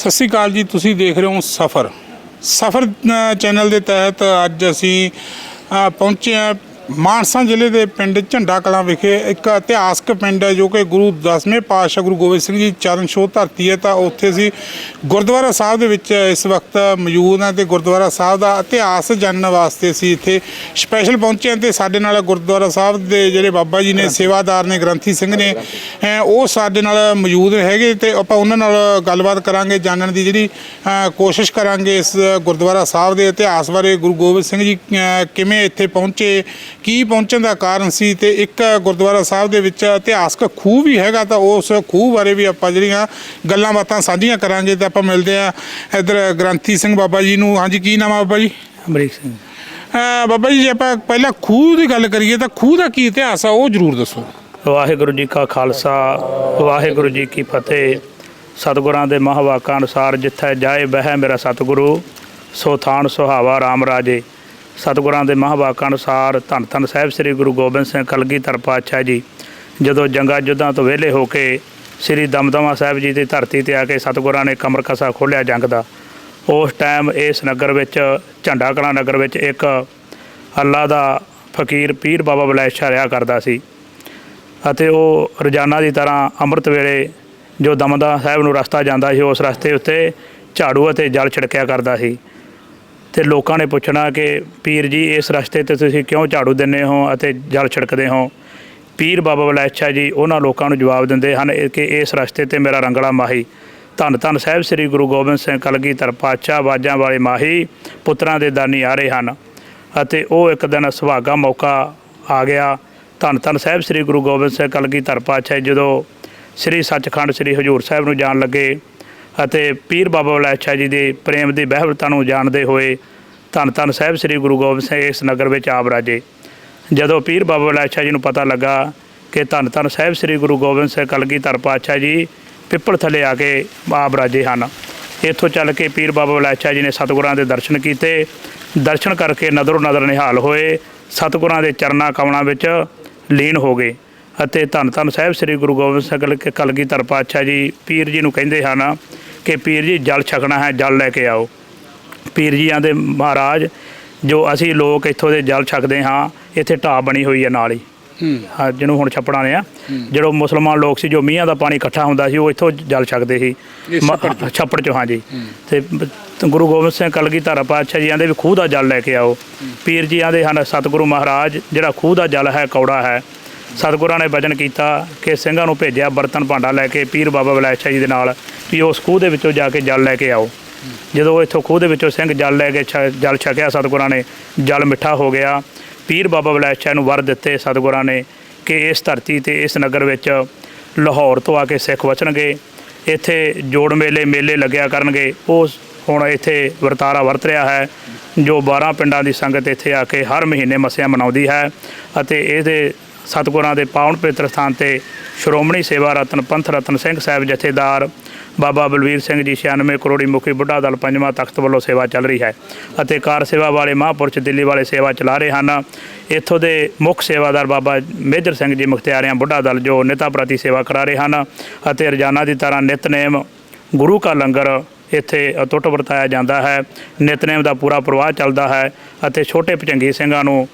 ਸਤਿ ਸ਼੍ਰੀ ਅਕਾਲ ਜੀ, ਤੁਸੀਂ ਦੇਖ ਰਹੇ ਹੋ ਸਫਰ। ਸਫਰ ਚੈਨਲ ਦੇ ਤਹਿਤ ਅੱਜ ਅਸੀਂ ਪਹੁੰਚੇ ਹਾਂ ਮਾਨਸਾ ਜ਼ਿਲ੍ਹੇ ਦੇ ਪਿੰਡ ਝੰਡਾ ਕਲਾਂ ਵਿਖੇ ਇੱਕ ਇਤਿਹਾਸਕ ਪਿੰਡ ਹੈ ਜੋ ਕਿ ਗੁਰੂ ਦਸਵੇਂ ਪਾਤਸ਼ਾਹ ਗੁਰੂ ਗੋਬਿੰਦ ਸਿੰਘ ਜੀ ਚਰਨ ਛੋਹ ਧਰਤੀ ਹੈ। ਤਾਂ ਉੱਥੇ ਅਸੀਂ ਗੁਰਦੁਆਰਾ ਸਾਹਿਬ ਦੇ ਵਿੱਚ ਇਸ ਵਕਤ ਮੌਜੂਦ ਹਾਂ ਤੇ ਗੁਰਦੁਆਰਾ ਸਾਹਿਬ ਦਾ ਇਤਿਹਾਸ ਜਾਣਨ ਵਾਸਤੇ ਅਸੀਂ ਇੱਥੇ ਸਪੈਸ਼ਲ ਪਹੁੰਚੇ ਹਾਂ ਤੇ ਸਾਡੇ ਨਾਲ ਗੁਰਦੁਆਰਾ ਸਾਹਿਬ ਦੇ ਜਿਹੜੇ ਬਾਬਾ ਜੀ ਨੇ, ਸੇਵਾਦਾਰ ਨੇ, ਗ੍ਰੰਥੀ ਸਿੰਘ ਨੇ ਉਹ ਸਾਡੇ ਨਾਲ ਮੌਜੂਦ ਹੈਗੇ ਤੇ ਆਪਾਂ ਉਹਨਾਂ ਨਾਲ ਗੱਲਬਾਤ ਕਰਾਂਗੇ, ਜਾਣਨ ਦੀ ਜਿਹੜੀ ਕੋਸ਼ਿਸ਼ ਕਰਾਂਗੇ ਇਸ ਗੁਰਦੁਆਰਾ ਸਾਹਿਬ ਦੇ ਇਤਿਹਾਸ ਬਾਰੇ। ਗੁਰੂ ਗੋਬਿੰਦ ਸਿੰਘ ਜੀ ਕਿਵੇਂ ਇੱਥੇ ਪਹੁੰਚੇ ਕੀ ਪਹੁੰਚਣ ਦਾ ਕਾਰਨ ਸੀ ਤੇ ਇੱਕ ਗੁਰਦੁਆਰਾ ਸਾਹਿਬ ਦੇ ਵਿੱਚ ਇਤਿਹਾਸਕ ਖੂਹ ਵੀ ਹੈਗਾ ਤਾਂ ਉਸ ਖੂਹ ਬਾਰੇ ਵੀ ਆਪਾਂ ਜਿਹੜੀਆਂ ਗੱਲਾਂ ਬਾਤਾਂ ਸਾਂਝੀਆਂ ਕਰਾਂਗੇ ਤੇ ਆਪਾਂ ਮਿਲਦੇ ਆ ਇੱਧਰ ਗ੍ਰੰਥੀ ਸਿੰਘ ਬਾਬਾ ਜੀ ਨੂੰ। ਹਾਂਜੀ ਕੀ ਨਾਮ ਆ ਬਾਬਾ ਜੀ? ਅਮਰੀਕ ਸਿੰਘ। ਅ, ਬਾਬਾ ਜੀ ਜੇ ਆਪਾਂ ਪਹਿਲਾਂ ਖੂਹ ਦੀ ਗੱਲ ਕਰੀਏ ਤਾਂ ਖੂਹ ਦਾ ਕੀ ਇਤਿਹਾਸ ਆ ਉਹ ਜ਼ਰੂਰ ਦੱਸੋ। ਵਾਹਿਗੁਰੂ ਜੀ ਕਾ ਖਾਲਸਾ ਵਾਹਿਗੁਰੂ ਜੀ ਕੀ ਫਤਿਹ। ਸਤਿਗੁਰਾਂ ਦੇ ਮਹਾਵਾਕਾਂ ਅਨੁਸਾਰ ਜਿੱਥੇ ਜਾਏ ਬਹਿ ਮੇਰਾ ਸਤਿਗੁਰੂ ਸੋ ਥਾਨ ਸੁਹਾਵਾ RAM ਰਾਜੇ। ਸਤਿਗੁਰਾਂ ਦੇ ਮਹਾਵਾਕਾਂ ਅਨੁਸਾਰ ਧੰਨ ਧੰਨ ਸਾਹਿਬ ਸ੍ਰੀ ਗੁਰੂ ਗੋਬਿੰਦ ਸਿੰਘ ਕਲਗੀਧਰ ਪਾਤਸ਼ਾਹ ਜੀ, ਜਦੋਂ ਜੰਗਾਂ ਜੁੱਧਾਂ ਤੋਂ ਵਿਹਲੇ ਹੋ ਕੇ ਸ੍ਰੀ ਦਮਦਮਾ ਸਾਹਿਬ ਜੀ ਦੀ ਧਰਤੀ ਤੇ ਆ ਕੇ ਸਤਿਗੁਰਾਂ ਨੇ ਕਮਰ ਕਸਾ ਖੋਲ੍ਹਿਆ ਜੰਗ ਦਾ, ਉਸ ਟਾਈਮ ਇਸ ਨਗਰ ਵਿੱਚ ਝੰਡਾ ਕਲਾਂ ਨਗਰ ਵਿੱਚ ਇੱਕ ਅੱਲਾ ਦਾ ਫਕੀਰ ਪੀਰ ਬਾਬਾ ਬਲੈਸ਼ ਸ਼ਾਹ ਰਿਹਾ ਕਰਦਾ ਸੀ ਅਤੇ ਉਹ ਰੋਜ਼ਾਨਾ ਦੀ ਤਰ੍ਹਾਂ ਅੰਮ੍ਰਿਤ ਵੇਲੇ ਜੋ ਦਮਦਮਾ ਸਾਹਿਬ ਨੂੰ ਰਸਤਾ ਜਾਂਦਾ ਸੀ, ਉਸ ਰਸਤੇ ਉੱਤੇ ਝਾੜੂ ਅਤੇ ਜਲ ਛਿੜਕਿਆ ਕਰਦਾ ਸੀ। ਤੇ ਲੋਕਾਂ ਨੇ ਪੁੱਛਣਾ ਕਿ ਪੀਰ ਜੀ, ਇਸ ਰਸਤੇ ਤੇ ਤੁਸੀਂ ਕਿਉਂ ਝਾੜੂ ਦਿੰਦੇ ਹੋ ਅਤੇ ਜਲ ਛਿੜਕਦੇ ਹੋ? ਪੀਰ ਬਾਬਾ ਬਲੈਛਾ ਜੀ ਉਹਨਾਂ ਲੋਕਾਂ ਨੂੰ ਜਵਾਬ ਦਿੰਦੇ ਹਨ ਕਿ ਇਸ ਰਸਤੇ ਤੇ ਮੇਰਾ ਰੰਗਲਾ ਮਾਹੀ। ਧੰਨ ਧੰਨ ਸਾਹਿਬ ਸ੍ਰੀ ਗੁਰੂ ਗੋਬਿੰਦ ਸਿੰਘ ਕਲਗੀਧਰ ਪਾਤਸ਼ਾਹ ਬਾਜਾਂ ਵਾਲੇ ਮਾਹੀ, ਪੁੱਤਰਾਂ ਦੇ ਦਾਨੀ ਆ ਰਹੇ ਹਨ ਅਤੇ ਉਹ ਇੱਕ ਦਿਨ ਸੁਹਾਗਾ ਮੌਕਾ ਆ ਗਿਆ। ਧੰਨ ਧੰਨ ਸਾਹਿਬ ਸ੍ਰੀ ਗੁਰੂ ਗੋਬਿੰਦ ਸਿੰਘ ਕਲਗੀਧਰ ਪਾਤਸ਼ਾਹ ਜਦੋਂ ਸ੍ਰੀ ਸੱਚਖੰਡ ਸ੍ਰੀ ਹਜੂਰ ਸਾਹਿਬ ਨੂੰ ਜਾਣ ਲੱਗੇ ਅਤੇ ਪੀਰ ਬਾਬਾ ਬਲੈਛਾ ਜੀ ਦੇ ਪ੍ਰੇਮ ਦੀ ਬਹਿਬਲਤਾ ਨੂੰ ਜਾਣਦੇ ਹੋਏ ਧੰਨ ਧੰਨ ਸਾਹਿਬ ਸ੍ਰੀ ਗੁਰੂ ਗੋਬਿੰਦ ਸਿੰਘ ਇਸ ਨਗਰ ਵਿੱਚ ਆਪ ਰਾਜੇ। ਜਦੋਂ ਪੀਰ ਬਾਬਾ ਬਲੈਛਾ ਜੀ ਨੂੰ ਪਤਾ ਲੱਗਾ ਕਿ ਧੰਨ ਧੰਨ ਸਾਹਿਬ ਸ੍ਰੀ ਗੁਰੂ ਗੋਬਿੰਦ ਸਿੰਘ ਕਲਗੀਧਰ ਪਾਤਸ਼ਾਹ ਜੀ ਪਿੱਪਲ ਥੱਲੇ ਆ ਕੇ ਆਪ ਰਾਜੇ ਹਨ। ਇੱਥੋਂ ਚੱਲ ਕੇ ਪੀਰ ਬਾਬਾ ਬਲੈਛਾ ਜੀ ਨੇ ਸਤਿਗੁਰਾਂ ਦੇ ਦਰਸ਼ਨ ਕੀਤੇ। ਦਰਸ਼ਨ ਕਰਕੇ ਨਦਰੋਂ ਨਦਰ ਨਿਹਾਲ ਹੋਏ। ਸਤਿਗੁਰਾਂ ਦੇ ਚਰਨਾਂ ਕਮਲਾਂ ਵਿੱਚ ਲੀਨ ਹੋ ਗਏ ਅਤੇ ਧੰਨ ਧੰਨ ਸਾਹਿਬ ਸ੍ਰੀ ਗੁਰੂ ਗੋਬਿੰਦ ਸਿੰਘ ਕਲ- ਕਲਗੀਧਰ ਪਾਤਸ਼ਾਹ ਜੀ ਪੀਰ ਜੀ ਨੂੰ ਕਹਿੰਦੇ ਹਨ ਕਿ ਪੀਰ ਜੀ ਜਲ ਛਕਣਾ ਹੈ ਜਲ ਲੈ ਕੇ ਆਓ। ਪੀਰ ਜੀ ਆਂਦੇ ਮਹਾਰਾਜ ਜੋ ਅਸੀਂ ਲੋਕ ਇੱਥੋਂ ਦੇ ਜਲ ਛਕਦੇ ਹਾਂ ਇੱਥੇ ਢਾਬ ਬਣੀ ਹੋਈ ਹੈ ਨਾਲ ਹੀ। ਹੂੰ। ਜਿਹਨੂੰ ਹੁਣ ਛੱਪੜਾਂ ਨੇ ਆ। ਜਦੋਂ ਮੁਸਲਮਾਨ ਲੋਕ ਸੀ ਜੋ ਮੀਂਹਾਂ ਦਾ ਪਾਣੀ ਇਕੱਠਾ ਹੁੰਦਾ ਸੀ ਉਹ ਇੱਥੋਂ ਜਲ ਛਕਦੇ ਸੀ। ਛੱਪੜ 'ਚੋਂ? ਹਾਂਜੀ ਤੇ ਗੁਰੂ ਗੋਬਿੰਦ ਸਿੰਘ ਕਲਗੀਧਰ ਪਾਤਸ਼ਾਹ ਜੀ ਆਂਦੇ ਵੀ ਖੂਹ ਦਾ ਜਲ ਲੈ ਕੇ ਆਓ। ਪੀਰ ਜੀ ਆਂਦੇ ਹਨ ਸਤਿਗੁਰੂ ਮਹਾਰਾਜ ਜਿਹੜਾ ਖੂਹ ਦਾ ਜਲ ਹੈ ਕੌੜਾ ਹੈ। ਸਤਿਗੁਰਾਂ ਨੇ ਵਚਨ ਕੀਤਾ, ਕਿ ਸਿੰਘਾਂ ਨੂੰ ਭੇਜਿਆ ਬਰਤਨ ਭਾਂਡਾ ਲੈ ਕੇ, ਪੀਰ ਬਾਬਾ ਬਲੈਸ਼ਾ ਜੀ ਦੇ ਨਾਲ, ਵੀ ਉਸ ਖੂਹ ਦੇ ਵਿੱਚੋਂ ਜਾ ਕੇ ਜਲ ਲੈ ਕੇ ਆਓ। ਜਦੋਂ ਇੱਥੋਂ ਖੂਹ ਦੇ ਵਿੱਚੋਂ ਸਿੰਘ ਜਲ ਲੈ ਕੇ ਛ- ਜਲ ਛਕਿਆ, ਸਤਿਗੁਰਾਂ ਨੇ ਜਲ ਮਿੱਠਾ ਹੋ ਗਿਆ। ਪੀਰ ਬਾਬਾ ਬਲੈਸ਼ਾ ਨੂੰ ਵਰ ਦਿੱਤੇ ਸਤਿਗੁਰਾਂ ਨੇ, ਕਿ ਇਸ ਧਰਤੀ ਤੇ ਇਸ ਨਗਰ ਵਿੱਚ ਲਾਹੌਰ ਤੋਂ ਆ ਕੇ ਸਿੱਖ ਵਚਣਗੇ ਇੱਥੇ ਜੋੜ ਮੇਲੇ ਮੇਲੇ ਲੱਗਿਆ ਕਰਨਗੇ। ਉਹ ਹੁਣ ਇੱਥੇ ਵਰਤਾਰਾ ਵਰਤ ਰਿਹਾ ਹੈ, ਜੋ 12 ਪਿੰਡਾਂ ਦੀ ਸੰਗਤ ਇੱਥੇ ਆ ਕੇ ਹਰ ਮਹੀਨੇ ਮੱਸਿਆ ਮਨਾਉਂਦੀ ਹੈ ਅਤੇ ਇਹਦੇ ਸਤਿਗੁਰਾਂ ਦੇ ਪਾਵਨ ਪਵਿੱਤਰ ਸਥਾਨ ਤੇ ਸ਼੍ਰੋਮਣੀ ਸੇਵਾ ਰਤਨ ਪੰਥ ਰਤਨ ਸਿੰਘ ਸਾਹਿਬ ਜਥੇਦਾਰ ਬਾਬਾ ਬਲਵੀਰ ਸਿੰਘ ਜੀ 96 ਕਰੋੜੀ ਮੁਖੀ ਬੁੱਢਾ ਦਲ ਪੰਜਵਾਂ ਤਖਤ ਵੱਲੋਂ ਸੇਵਾ ਚੱਲ ਰਹੀ ਹੈ ਅਤੇ ਕਾਰ ਸੇਵਾ ਵਾਲੇ ਮਹਾਂਪੁਰਸ਼ ਦਿੱਲੀ ਵਾਲੇ ਸੇਵਾ ਚਲਾ ਰਹੇ ਹਨ। ਇੱਥੋਂ ਦੇ ਮੁੱਖ ਸੇਵਾਦਾਰ ਬਾਬਾ ਮੇਜਰ ਸਿੰਘ ਜੀ ਮੁਖਤਿਆਰਿਆਂ ਬੁੱਢਾ ਦਲ ਜੋ ਨੇਤਾ ਪ੍ਰਤੀ ਸੇਵਾ ਕਰਾ ਰਹੇ ਹਨ ਅਤੇ ਰੋਜ਼ਾਨਾ ਦੀ ਤਰ੍ਹਾਂ ਨਿਤਨੇਮ ਗੁਰੂ ਕਾ ਲੰਗਰ ਇੱਥੇ ਅਟੁੱਟ ਵਰਤਾਇਆ ਜਾਂਦਾ ਹੈ। ਨਿਤਨੇਮ ਦਾ ਪੂਰਾ ਪ੍ਰਵਾਹ ਚੱਲਦਾ ਹੈ ਅਤੇ ਛੋਟੇ ਪਚੰਗੀ ਸਿੰਘਾਂ ਨੂੰ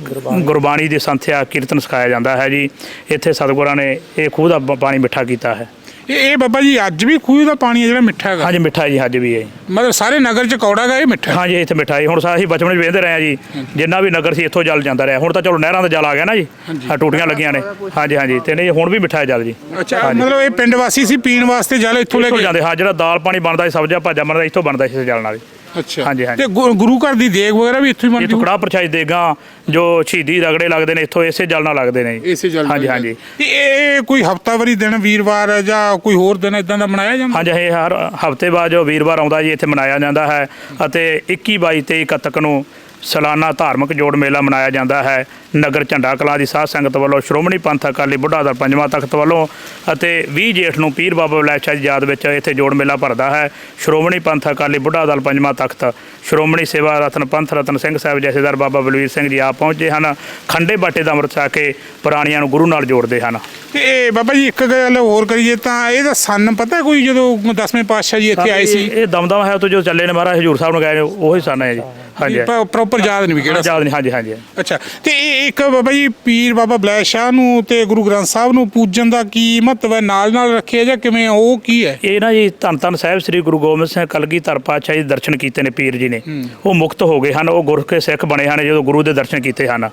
ਗੁਰਬਾਣੀ। ਦੀ ਸੰਥਿਆ ਕੀਰਤਨ ਸਿਖਾਇਆ ਜਾਂਦਾ ਹੈ ਜੀ। ਇੱਥੇ ਸਤਿਗੁਰਾਂ ਨੇ ਇਹ ਖੂਹ ਦਾ ਬ- ਪਾਣੀ ਮਿੱਠਾ ਕੀਤਾ ਹੈ। ਇਹ ਇਹ ਬਾਬਾ ਜੀ ਅੱਜ ਵੀ ਖੂਹ ਦਾ ਪਾਣੀ ਹੈ ਜਿਹੜਾ ਮਿੱਠਾ ਹੈਗਾ? ਹਾਂਜੀ ਮਿੱਠਾ ਜੀ ਅੱਜ ਵੀ ਹੈ ਜੀ। ਮਤਲਬ ਸਾਰੇ ਨਗਰ ਚ ਕੌੜਾ ਹੈਗਾ ਇਹ ਮਿੱਠਾ? ਹੈ। ਹਾਂਜੀ ਇੱਥੇ ਮਿੱਠਾ ਜੀ। ਹੁਣ ਸਾ ਅਸੀਂ ਬਚਪਨ ਵਿੱਚ ਵੇਖਦੇ ਰਹੇ ਆ ਜੀ। ਜਿੰਨਾ ਵੀ ਨਗਰ ਸੀ ਇੱਥੋਂ ਜਲ ਜਾਂਦਾ ਰਿਹਾ। ਹੁਣ ਤਾਂ ਚਲੋ ਨਹਿਰਾਂ ਦਾ ਜਲ ਆ ਗਿਆ ਨਾ ਜੀ। ਆ ਟੂਟੀਆਂ ਲੱਗੀਆਂ ਨੇ। ਹਾਂਜੀ ਹਾਂਜੀ। ਤੇ ਨਹੀਂ ਹੁਣ ਵੀ ਮਿੱਠਾ ਹੈ ਜਲ ਜੀ। ਅੱਛਾ ਹਾਂਜੀ। ਮਤਲਬ ਇਹ ਪਿੰਡ ਵਾਸੀ ਸੀ ਪੀਣ ਵਾਸਤੇ ਜਲ ਇੱਥੋਂ ਲੈ ਇੱਥੋਂ ਕੇ ਜਾਂਦੇ। ਹਾਂ ਜਿਹੜਾ ਦਾਲ ਪਾਣੀ ਬਣਦਾ ਸੀ ਸਬਜ਼ੀਆਂ ਭਾਜਾ ਬਣਦਾ ਇੱਥੋਂ ਬਣਦਾ ਸੀ ਇਸ ਜਲ ਨਾਲ ਅੱਛਾ ਹਾਂਜੀ, ਹਾਂਜੀ। ਤੇ ਗੁ- ਗੁਰੂ ਘਰ ਦੀ ਦੇਗ ਵਗੈਰਾ ਵੀ ਇੱਥੋਂ ਹੀ ਇਹ ਬਣਦੀ ਕੜਾਹ ਪ੍ਰਚਾਈ ਦੇਗਾ ਜੋ ਸ਼ਹੀਦੀ ਰਗੜੇ ਲੱਗਦੇ ਨੇ ਇੱਥੋਂ ਇਸੇ ਜਲ ਨਾਲ ਲੱਗਦੇ ਨੇ ਜੀ। ਇਸੇ ਜਲ ਹਾਂਜੀ ਹਾਂਜੀ ਤੇ ਇਹ ਕੋਈ ਹਫਤਾਵਾਰੀ ਦਿਨ ਵੀਰਵਾਰ ਹੈ ਜਾਂ ਕੋਈ ਹੋਰ ਦਿਨ ਇਦਾਂ ਦਾ ਮਨਾਇਆ ਜਾਂਦਾ ਹਾਂਜੀ ਇਹ ਹਰ ਹਫ਼ਤੇ ਬਾਅਦ ਜੋ ਵੀਰਵਾਰ ਆਉਂਦਾ ਜੀ ਇੱਥੇ ਮਨਾਇਆ ਜਾਂਦਾ ਹੈ ਅਤੇ 21 22 23 ਕੱਤਕ ਨੂੰ ਸਾਲਾਨਾ ਧਾਰਮਿਕ ਜੋੜ ਮੇਲਾ ਮਨਾਇਆ ਜਾਂਦਾ ਹੈ। ਨਗਰ ਝੰਡਾ ਕਲਾਂ ਦੀ ਸਾਧ ਸੰਗਤ ਵੱਲੋਂ ਸ਼੍ਰੋਮਣੀ ਪੰਥ ਅਕਾਲੀ ਬੁੱਢਾ ਦਲ ਪੰਜਵਾਂ ਤਖਤ ਵੱਲੋਂ ਅਤੇ 20 ਜੇਠ ਨੂੰ ਪੀਰ ਬਾਬਾ ਬਲੈਤ ਸ਼ਾਹ ਦੀ ਯਾਦ ਵਿੱਚ ਇੱਥੇ ਜੋੜ ਮੇਲਾ ਭਰਦਾ ਹੈ। ਸ਼੍ਰੋਮਣੀ ਪੰਥ ਅਕਾਲੀ ਬੁੱਢਾ ਦਲ ਪੰਜਵਾਂ ਤਖਤ ਸ਼੍ਰੋਮਣੀ ਸੇਵਾ ਰਤਨ ਪੰਥ ਰਤਨ ਸਿੰਘ ਸਾਹਿਬ ਜਥੇਦਾਰ ਬਾਬਾ ਬਲਵੀਰ ਸਿੰਘ ਜੀ ਆਪ ਪਹੁੰਚੇ ਹਨ। ਖੰਡੇ ਬਾਟੇ ਦਾ ਅੰਮ੍ਰਿਤ ਛਕ ਕੇ ਪੁਰਾਣੀਆਂ ਨੂੰ ਗੁਰੂ ਨਾਲ ਜੋੜਦੇ ਹਨ। ਤੇ ਇਹ ਬਾਬਾ ਜੀ ਇੱਕ ਗੱਲ ਹੋਰ ਕਰੀਏ ਤਾਂ ਇਹਦਾ ਸੰਨ ਪਤਾ ਕੋਈ ਜਦੋਂ ਦਸਵੇਂ ਪਾਤਸ਼ਾਹ ਜੀ ਇੱਥੇ ਆਏ ਸੀ? ਇਹ ਦਮਦਮ ਹੈ ਤੋਂ ਜੋ ਚੱਲੇ ਨੇ ਮਹਾਰਾਜ ਹਜੂਰ ਸਾਹਿਬ ਨੂੰ ਗਏ ਨੇ ਉਹੀ ਸਨ ਹੈ ਜੀ। ਹਾਂਜੀ ਪ੍ਰੋਪਰ ਯਾਦ ਨਹੀਂ ਵੀ ਕਿਹੜਾ। ਯਾਦ ਨਹੀਂ ਹਾਂਜੀ ਹਾਂਜੀ। ਅੱਛਾ ਤੇ ਇਹ ਇੱਕ ਬਾਬਾ ਜੀ ਪੀਰ ਬਾਬਾ ਬਲੈਤ ਸ਼ਾਹ ਨੂੰ ਤੇ ਗੁਰੂ ਗ੍ਰੰਥ ਸਾਹਿਬ ਨੂੰ ਪੂਜਣ ਦਾ ਕੀ ਮਹੱਤਵ ਹੈ? ਨਾਲ ਨਾਲ ਰੱਖਿਆ ਜਾਂ ਕਿਵੇਂ ਉਹ ਕੀ ਹੈ? ਇਹ ਨਾ ਜੀ ਧੰਨ ਧੰਨ ਸਾਹਿਬ ਸ੍ਰੀ ਗੁਰੂ ਗੋਬਿੰਦ ਸਿੰਘ ਕਲਗੀਧਰ ਪਾਤਸ਼ਾਹ ਜੀ ਦੇ ਦਰਸ਼ਨ ਕੀਤੇ ਨੇ ਪੀਰ ਜੀ ਨੇ। ਉਹ ਮੁਕਤ ਹੋ ਗਏ ਹਨ ਉਹ ਗੁਰ ਕੇ ਸਿੱਖ ਬਣੇ ਹਨ ਜਦੋਂ ਗੁਰੂ ਦੇ ਦਰਸ਼ਨ ਕੀਤੇ ਹਨ।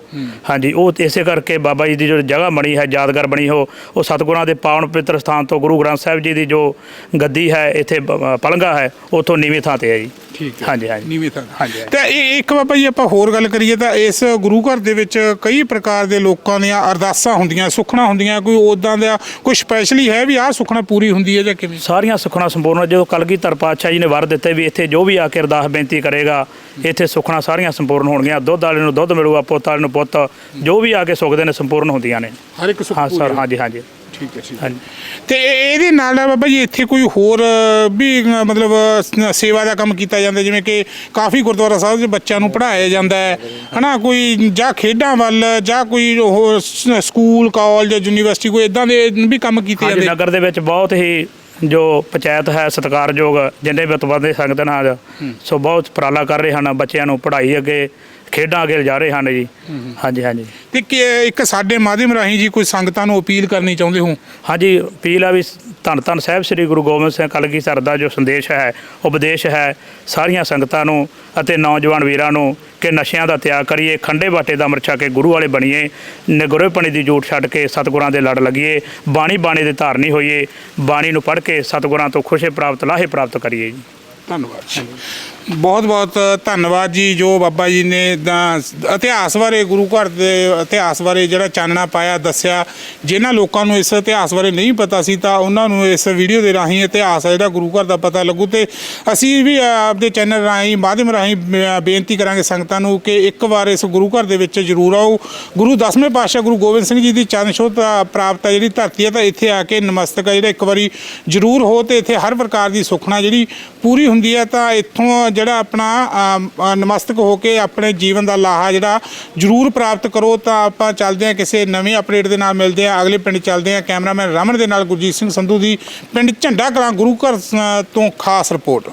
ਹਾਂਜੀ ਉਹ ਇਸੇ ਕਰਕੇ ਬਾਬਾ ਜੀ ਦੀ ਜੋ ਜਗ੍ਹਾ ਬਣੀ ਹੈ ਯਾਦਗਾਰ ਬਣੀ ਹੋ ਉਹ ਸਤਿਗੁਰਾਂ ਦੇ ਪਾਵਨ ਪਵਿੱਤਰ ਸਥਾਨ ਤੋਂ ਗੁਰੂ ਗ੍ਰੰਥ ਸਾਹਿਬ ਜੀ ਦੀ ਜੋ ਗੱਦੀ ਹੈ ਇੱਥੇ ਪਲੰਗਾ ਹੈ ਉਥੋਂ ਨੀਵੀਂ ਥਾਂ ਤੇ ਹੈ ਜੀ। ਠੀਕ ਹਾਂਜੀ ਹਾਂਜੀ। ਨੀਵੇਂ ਹਾਂਜੀ, ਹਾਂਜੀ। ਤੇ ਇਹ ਇੱਕ ਬਾਬਾ ਜੀ ਆਪਾਂ ਹੋਰ ਗੱਲ ਕਰੀਏ ਤਾਂ ਇਸ ਗੁਰੂ ਘਰ ਦੇ ਵਿੱਚ ਕਈ ਪ੍ਰਕਾਰ ਦੇ ਲੋਕਾਂ ਦੀਆਂ ਅਰਦਾਸਾਂ ਹੁੰਦੀਆਂ ਸੁਖਣਾ ਹੁੰਦੀਆਂ ਕੋਈ ਉਦਾਂ ਦਾ ਕੋਈ ਸਪੈਸ਼ਲੀ ਹੈ ਵੀ ਆਹ ਸੁਖਣਾ ਪੂਰੀ ਹੁੰਦੀ ਹੈ ਜਾਂ ਕਿਵੇਂ? ਸਾਰੀਆਂ ਸੁਖਣਾ ਸੰਪੂਰਨ ਜਦੋਂ ਕਲਗੀਧਰ ਪਾਤਸ਼ਾਹ ਜੀ ਨੇ ਵਰ ਦਿੱਤੇ ਵੀ ਇੱਥੇ ਜੋ ਵੀ ਆ ਕੇ ਅਰਦਾਸ ਬੇਨਤੀ ਕਰੇਗਾ ਇੱਥੇ ਸੁਖਣਾ ਸਾਰੀਆਂ ਸੰਪੂਰਨ ਹੋਣਗੀਆਂ। ਦੁੱਧ ਵਾਲੇ ਨੂੰ ਦੁੱਧ ਮਿਲੂਗਾ ਪੁੱਤ ਵਾਲੇ ਨੂੰ ਪੁੱਤ ਜੋ ਵੀ ਆ ਕੇ ਸੁਖਦੇ ਨੇ ਸੰਪੂਰਨ ਹੁੰਦੀਆਂ ਨੇ। ਹਰ ਇੱਕ ਸੁਖ ਹਾਂ ਸਰ ਹਾਂਜੀ ਹਾਂਜੀ। ਠੀਕ ਹੈ ਠੀਕ ਹੈ। ਹਾਂਜੀ। ਤੇ ਇਹ- ਇਹਦੇ ਨਾਲ ਨਾਲ ਬਾਬਾ ਜੀ ਇੱਥੇ ਕੋਈ ਹੋਰ ਵੀ ਮਤਲਬ ਸੇਵਾ ਦਾ ਕੰਮ ਕੀਤਾ ਜਾਂਦਾ ਜਿਵੇਂ ਕਿ ਕਾਫੀ ਗੁਰਦੁਆਰਾ ਸਾਹਿਬ 'ਚ ਬੱਚਿਆਂ ਨੂੰ ਪੜ੍ਹਾਇਆ ਜਾਂਦਾ ਹੈ ਹਨਾ? ਕੋਈ ਜਾਂ ਖੇਡਾਂ ਵੱਲ ਜਾਂ ਕੋਈ ਉਹ ਸ- ਸਕੂਲ ਕਾਲਜ ਯੂਨੀਵਰਸਿਟੀ ਕੋਈ ਇਦਾਂ ਦੇ ਵੀ ਕੰਮ ਕੀਤੇ ਜਾਂਦੇ? ਨਗਰ ਦੇ ਵਿੱਚ ਬਹੁਤ ਹੀ ਜੋ ਪੰਚਾਇਤ ਹੈ ਸਤਿਕਾਰਯੋਗ ਜਿੰਨੇ ਵੀ ਉਤਵਾਦੇ ਸੰਗਤ ਨਾਲ ਸੋ ਬਹੁਤ ਉਪਰਾਲਾ ਕਰ ਰਹੇ ਹਨ ਬੱਚਿਆਂ ਨੂੰ ਪੜ੍ਹਾਈ ਅੱਗੇ ਖੇਡਾਂ ਅੱਗੇ ਲਿਜਾ ਰਹੇ ਹਨ ਜੀ। ਹਾਂਜੀ ਹਾਂਜੀ। ਤੇ ਕਿ ਇੱਕ ਸਾਡੇ ਮਾਧਿਅਮ ਰਾਹੀਂ ਜੀ ਕੋਈ ਸੰਗਤਾਂ ਨੂੰ ਅਪੀਲ ਕਰਨੀ ਚਾਹੁੰਦੇ ਹੋ? ਹਾਂਜੀ ਅਪੀਲ ਆ ਵੀ ਧੰਨ ਧੰਨ ਸਾਹਿਬ ਸ੍ਰੀ ਗੁਰੂ ਗੋਬਿੰਦ ਸਿੰਘ ਕਲਗੀਧਰ ਦਾ ਜੋ ਸੰਦੇਸ਼ ਹੈ ਉਪਦੇਸ਼ ਹੈ ਸਾਰੀਆਂ ਸੰਗਤਾਂ ਨੂੰ ਅਤੇ ਨੌਜਵਾਨ ਵੀਰਾਂ ਨੂੰ ਕਿ ਨਸ਼ਿਆਂ ਦਾ ਤਿਆਗ ਕਰੀਏ ਖੰਡੇ ਬਾਟੇ ਦਾ ਮਰਛਾ ਕੇ ਗੁਰੂ ਵਾਲੇ ਬਣੀਏ ਨਿਗਰੋਪਣੀ ਦੀ ਜੂਠ ਛੱਡ ਕੇ ਸਤਿਗੁਰਾਂ ਦੇ ਲੜ ਲੱਗੀਏ ਬਾਣੀ ਬਾਣੀ ਦੇ ਧਾਰਨੀ ਹੋਈਏ ਬਾਣੀ ਨੂੰ ਪੜ੍ਹ ਕੇ ਸਤਿਗੁਰਾਂ ਤੋਂ ਖੁਸ਼ੀ ਪ੍ਰਾਪਤ ਲਾਹੇ ਪ੍ਰਾਪਤ ਕਰੀਏ ਜੀ। ਧੰਨਵਾਦ ਜੀ। ਬਹੁਤ ਬਹੁਤ ਧੰਨਵਾਦ ਜੀ, ਜੋ ਬਾਬਾ ਜੀ ਨੇ ਦਾ ਇਤਿਹਾਸ ਬਾਰੇ, ਗੁਰੂ ਘਰ ਦੇ ਇਤਿਹਾਸ ਬਾਰੇ ਜਿਹੜਾ ਚਾਨਣਾ ਪਾਇਆ, ਦੱਸਿਆ, ਜਿਨ੍ਹਾਂ ਲੋਕਾਂ ਨੂੰ ਇਸ ਇਤਿਹਾਸ ਬਾਰੇ ਨਹੀਂ ਪਤਾ ਸੀ, ਤਾਂ ਉਹਨਾਂ ਨੂੰ ਇਸ ਵੀਡੀਓ ਦੇ ਰਾਹੀਂ ਇਤਿਹਾਸ ਆ ਜਿਹੜਾ ਗੁਰੂ ਘਰ ਦਾ ਪਤਾ ਲੱਗੂ। ਤੇ ਅਸੀਂ ਵੀ ਆਪਦੇ ਚੈਨਲ ਰਾਹੀਂ, ਮਾਧਿਅਮ ਰਾਹੀਂ ਬੇ- ਬੇਨਤੀ ਕਰਾਂਗੇ ਸੰਗਤਾਂ ਨੂੰ ਕਿ ਇੱਕ ਵਾਰ ਇਸ ਗੁਰੂ ਘਰ ਦੇ ਵਿੱਚ ਜ਼ਰੂਰ ਆਓ। ਗੁਰੂ ਦਸਵੇਂ ਪਾਤਸ਼ਾਹ ਗੁਰੂ ਗੋਬਿੰਦ ਸਿੰਘ ਜੀ ਦੀ ਚਰਨ ਛੋਹ ਪ੍ਰਾਪਤ ਹੈ ਜਿਹੜੀ ਧਰਤੀ ਹੈ ਤਾਂ ਇੱਥੇ ਆ ਕੇ ਨਮਸਤਕ ਹੈ ਜਿਹੜਾ ਇੱਕ ਵਾਰੀ ਜ਼ਰੂਰ ਹੋ ਤੇ ਇੱਥੇ ਹਰ ਪ੍ਰਕਾਰ ਦੀ ਸੁਖਣਾ ਜਿਹੜੀ ਪੂਰੀ ਹੁੰਦੀ ਹੈ ਤਾਂ ਇੱਥੋਂ ਜਿਹੜਾ ਆਪਣਾ ਨਮਸਤਕ ਹੋ ਕੇ ਆਪਣੇ ਜੀਵਨ ਦਾ ਲਾਹਾ ਜਿਹੜਾ ਜ਼ਰੂਰ ਪ੍ਰਾਪਤ ਕਰੋ ਤਾਂ ਆਪਾਂ ਚੱਲਦੇ ਹਾਂ ਕਿਸੇ ਨਵੇਂ ਅਪਡੇਟ ਦੇ ਨਾਲ ਮਿਲਦੇ ਹਾਂ। ਅਗਲੇ ਪਿੰਡ ਚੱਲਦੇ ਹਾਂ। ਕੈਮਰਾਮੈਨ ਰਮਨ ਦੇ ਨਾਲ ਗੁਰਜੀਤ ਸਿੰਘ ਸੰਧੂ ਦੀ ਪਿੰਡ ਝੰਡਾ ਕਲਾਂ ਗੁਰੂ ਘਰ ਅ, ਤੋਂ ਖਾਸ ਰਿਪੋਰਟ।